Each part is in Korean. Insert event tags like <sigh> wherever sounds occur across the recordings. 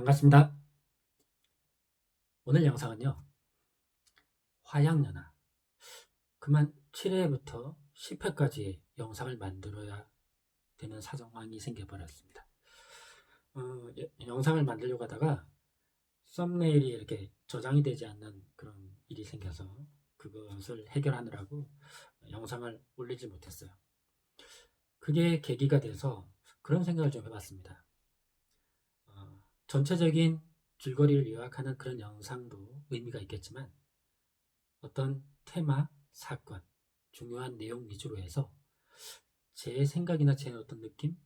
반갑습니다. 오늘 영상은요, 화양연화. 그만 7회부터 10회까지 영상을 만들어야 되는 사정황이 생겨버렸습니다. 어, 여- 영상을 만들려고 하다가 썸네일이 이렇게 저장이 되지 않는 그런 일이 생겨서 그것을 해결하느라고 영상을 올리지 못했어요. 그게 계기가 돼서 그런 생각을 좀 해봤습니다. 어, 전체적인 줄거리를 요약하는 그런 영상도 의미가 있겠지만 어떤 테마, 사건, 중요한 내용 위주로 해서 제 생각이나 제 어떤 느낌,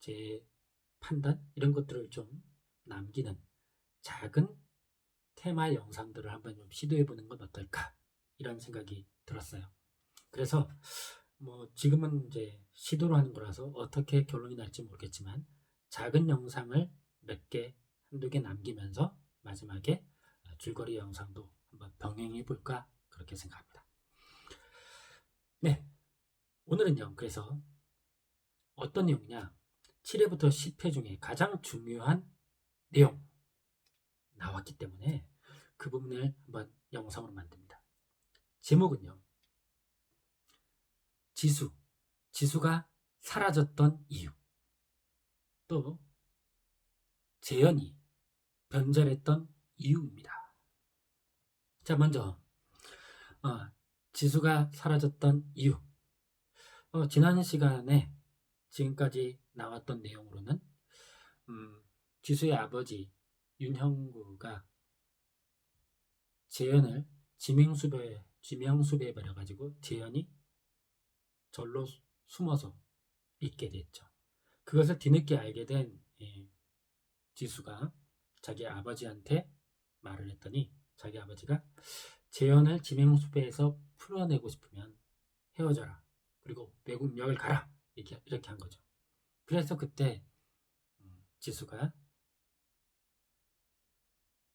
제 판단 이런 것들을 좀 남기는 작은 테마 영상들을 한번 좀 시도해 보는 건 어떨까 이런 생각이 들었어요. 그래서 뭐 지금은 이제 시도로 하는 거라서 어떻게 결론이 날지 모르겠지만 작은 영상을 몇 개, 한두 개 남기면서 마지막에 줄거리 영상도 한번 병행해 볼까 그렇게 생각합니다. 네. 오늘은요. 그래서 어떤 내용이냐? 7회부터 10회 중에 가장 중요한 내용 나왔기 때문에 그 부분을 한번 영상으로 만듭니다. 제목은요. 지수. 지수가 사라졌던 이유. 또 재현이 변절했던 이유입니다. 자, 먼저 어, 지수가 사라졌던 이유. 어, 지난 시간에 지금까지 나왔던 내용으로는 음, 지수의 아버지 윤형구가 재현을 지명수배 지명수배해 버려 가지고 재현이 절로 수- 숨어서 있게 됐죠. 그것을 뒤늦게 알게 된 예, 지수가 자기 아버지한테 말을 했더니 자기 아버지가 재현을 지명수배에서 풀어내고 싶으면 헤어져라. 그리고 외국 여행을 가라. 이렇게, 이렇게 한 거죠. 그래서 그때 음, 지수가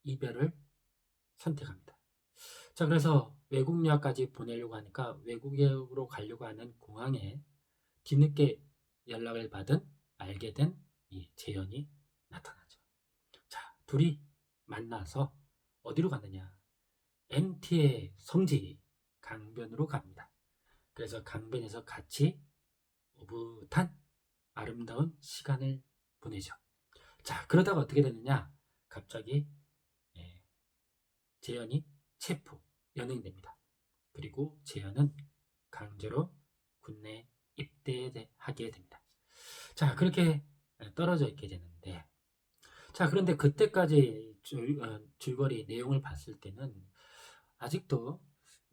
이별을 선택합니다. 자, 그래서 외국 여행까지 보내려고 하니까 외국으로 가려고 하는 공항에 뒤늦게 연락을 받은 알게 된 이 재현이 둘이 만나서 어디로 갔느냐? MT의 성지 강변으로 갑니다. 그래서 강변에서 같이 오붓한 아름다운 시간을 보내죠. 자, 그러다가 어떻게 되느냐? 갑자기 예, 재현이 체포, 연행됩니다. 그리고 재현은 강제로 군내 입대하게 됩니다. 자, 그렇게 떨어져 있게 되는데, 자, 그런데 그때까지 줄, 어, 줄거리 내용을 봤을 때는 아직도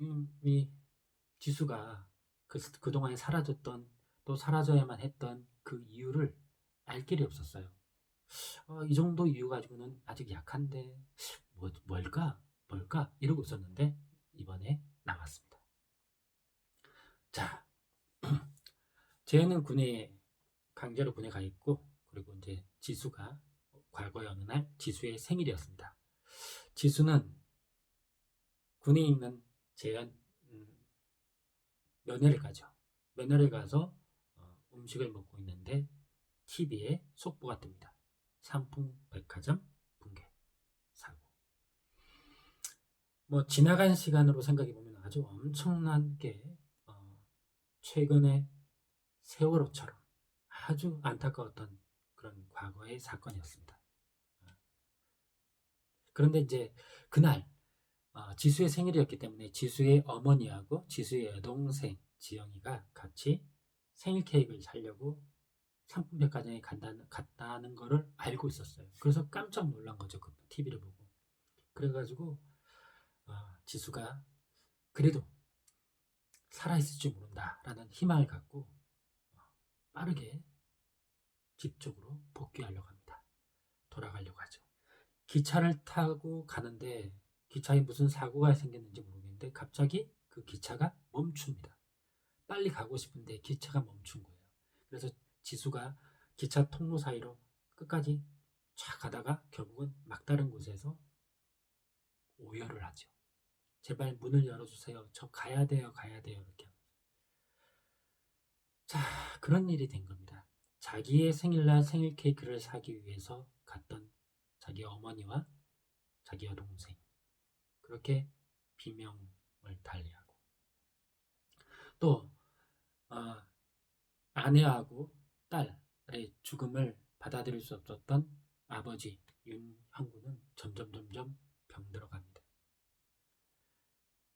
음, 이 지수가 그, 그동안에 사라졌던 또 사라져야만 했던 그 이유를 알 길이 없었어요. 어, 이 정도 이유 가지고는 아직 약한데 뭐, 뭘까? 뭘까? 이러고 있었는데 이번에 나왔습니다. 자, <clears throat> 재현은 군에 강제로 군에 가 있고 그리고 이제 지수가 과거의 어느 날 지수의 생일이었습니다. 지수는 군에 있는 재현 음, 면회를 가죠. 면회를 가서 어, 음식을 먹고 있는데 TV에 속보가 뜹니다. 삼풍 백화점 붕괴 사고. 뭐 지나간 시간으로 생각해 보면 아주 엄청나게 어, 최근에 세월호처럼 아주 안타까웠던 그런 과거의 사건이었습니다. 그런데 이제 그날 어, 지수의 생일이었기 때문에 지수의 어머니하고 지수의 여동생 지영이가 같이 생일 케이크를 사려고 상품백화점에 간다는, 갔다는 거를 알고 있었어요. 그래서 깜짝 놀란 거죠. 그 TV를 보고. 그래가지고 어, 지수가 그래도 살아있을 줄 모른다라는 희망을 갖고 어, 빠르게 집 쪽으로 복귀하려고 합니다. 기차를 타고 가는데 기차에 무슨 사고가 생겼는지 모르겠는데 갑자기 그 기차가 멈춥니다. 빨리 가고 싶은데 기차가 멈춘 거예요. 그래서 지수가 기차 통로 사이로 끝까지 쫙 가다가 결국은 막다른 곳에서 오열을 하죠. 제발 문을 열어주세요. 저 가야 돼요, 가야 돼요. 이렇게. 자, 그런 일이 된 겁니다. 자기의 생일날 생일 케이크를 사기 위해서 갔던 자기 어머니와 자기 여동생 그렇게 비명을 달리하고 또 어, 아내하고 딸의 죽음을 받아들일 수 없었던 아버지 윤형구는 점점 점점 병들어갑니다.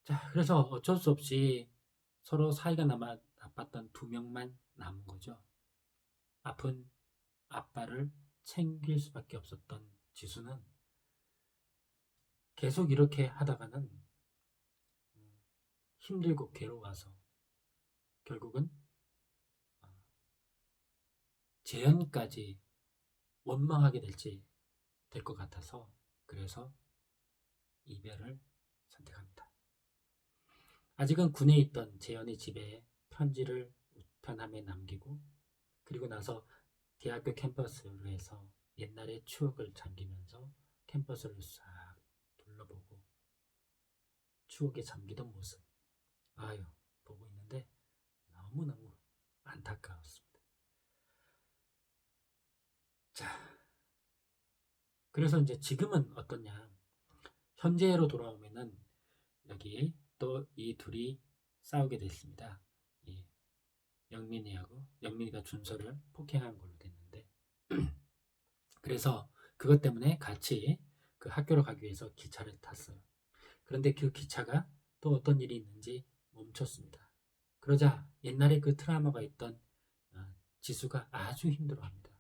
자, 그래서 어쩔 수 없이 서로 사이가 남아 나빴던 두 명만 남은 거죠. 아픈 아빠를 챙길 수밖에 없었던 지수는 계속 이렇게 하다가는 음, 힘들고 괴로워서 결국은 어, 재연까지 원망하게 될지 될 것 같아서 그래서 이별을 선택합니다. 아직은 군에 있던 재현의 집에 편지를 우편함에 남기고 그리고 나서 대학교 캠퍼스로 해서 옛날의 추억을 잠기면서 캠퍼스를 싹 둘러보고 추억에 잠기던 모습 아유 보고 있는데 너무너무 안타까웠습니다. 자 그래서 이제 지금은 어떠냐 현재로 돌아오면은 여기 또 이 둘이 싸우게 됐습니다. 이 영민이하고 영민이가 준서를 폭행한 걸로 그래서 그것 때문에 같이 그 학교로 가기 위해서 기차를 탔어요. 그런데 그 기차가 또 어떤 일이 있는지 멈췄습니다. 그러자 옛날에 그 트라우마가 있던 어, 지수가 아주 힘들어합니다.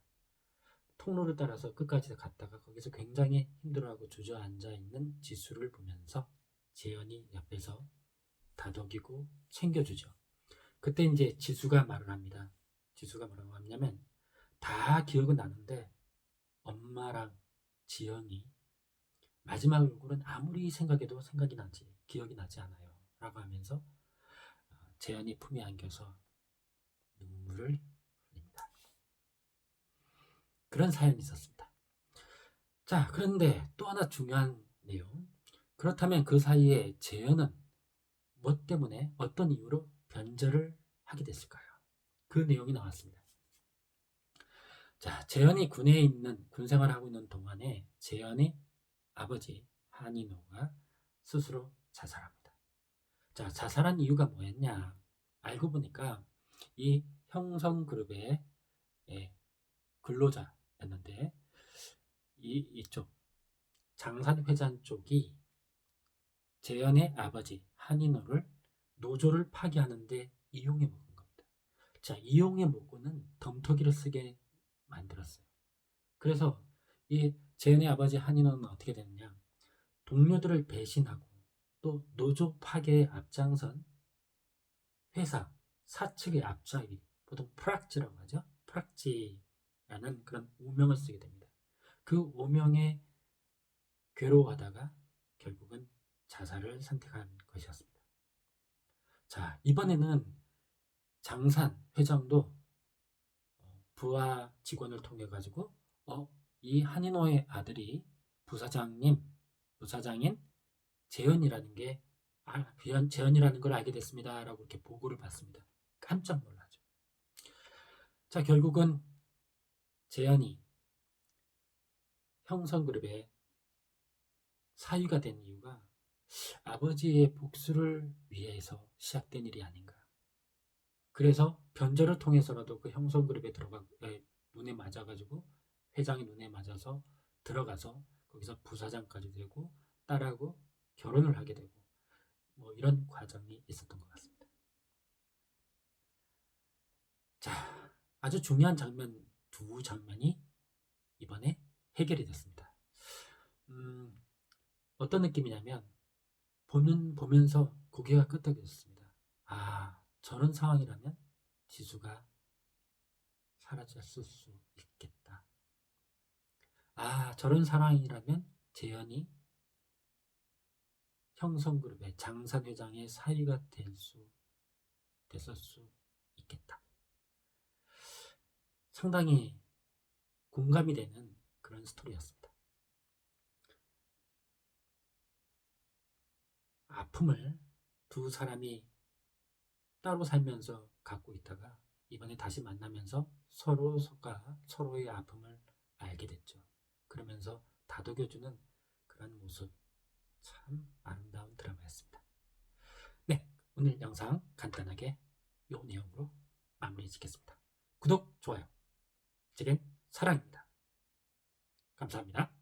통로를 따라서 끝까지 갔다가 거기서 굉장히 힘들어하고 주저앉아 있는 지수를 보면서 재현이 옆에서 다독이고 챙겨주죠. 그때 이제 지수가 말을 합니다. 지수가 뭐라고 하냐면 다 기억은 나는데 엄마랑 지연이 마지막 얼굴은 아무리 생각해도 생각이 나지 기억이 나지 않아요. 라고 하면서 어, 재현이 품에 안겨서 눈물을 흘립니다. 그런 사연이 있었습니다. 자, 그런데 또 하나 중요한 내용. 그렇다면 그 사이에 재현은 뭐 때문에 어떤 이유로 변절을 하게 됐을까요? 그 내용이 나왔습니다. 자, 재현이 군에 있는 군 생활을 하고 있는 동안에 재현의 아버지 한인호가 스스로 자살합니다. 자, 자살한 이유가 뭐였냐? 알고 보니까 이 형성 그룹의 예, 근로자였는데 이 이쪽 장산 회장 쪽이 재현의 아버지 한인호를 노조를 파기하는데 이용해 먹은 겁니다. 자, 이용해 먹고는 덤터기를 쓰게 만들었어요. 그래서 이 재현의 아버지 한인호는 어떻게 됐느냐? 동료들을 배신하고 또 노조 파괴에 앞장선 회사 사측의 앞자리 보통 프락지라고 하죠. 프락지라는 그런 오명을 쓰게 됩니다. 그 오명에 괴로워하다가 결국은 자살을 선택한 것이었습니다. 자, 이번에는 장산 회장도 어, 부하 직원을 통해 가지고 어, 이 한인호의 아들이 부사장님, 부사장인 재현이라는 게 아, 재현이라는 걸 알게 됐습니다라고 이렇게 보고를 받습니다. 깜짝 놀라죠. 자, 결국은 재현이 형성그룹의 사위가 된 이유가 아버지의 복수를 위해서 시작된 일이 아닌가. 그래서 변절을 통해서라도 그 형성 그룹에 들어가 눈에 맞아가지고 회장이 눈에 맞아서 들어가서 거기서 부사장까지 되고 딸하고 결혼을 하게 되고 뭐 이런 과정이 있었던 것 같습니다. 자, 아주 중요한 장면 두 장면이 이번에 해결이 됐습니다. 음, 어떤 느낌이냐면 보는 보면서 고개가 끄덕여졌습니다. 아, 저런 상황이라면 지수가 사라졌을 수 있겠다. 아, 저런 상황이라면 재현이 형성그룹의 장산 회장의 사위가 될 수, 됐을 수 있겠다. 상당히 공감이 되는 그런 스토리였습니다. 아픔을 두 사람이 따로 살면서 갖고 있다가 이번에 다시 만나면서 서로 가 서로의 아픔을 알게 됐죠. 그러면서 다독여주는 그런 모습 참 아름다운 드라마였습니다. 네, 오늘 영상 간단하게 이 내용으로 마무리 짓겠습니다. 구독, 좋아요. 제겐 사랑입니다. 감사합니다.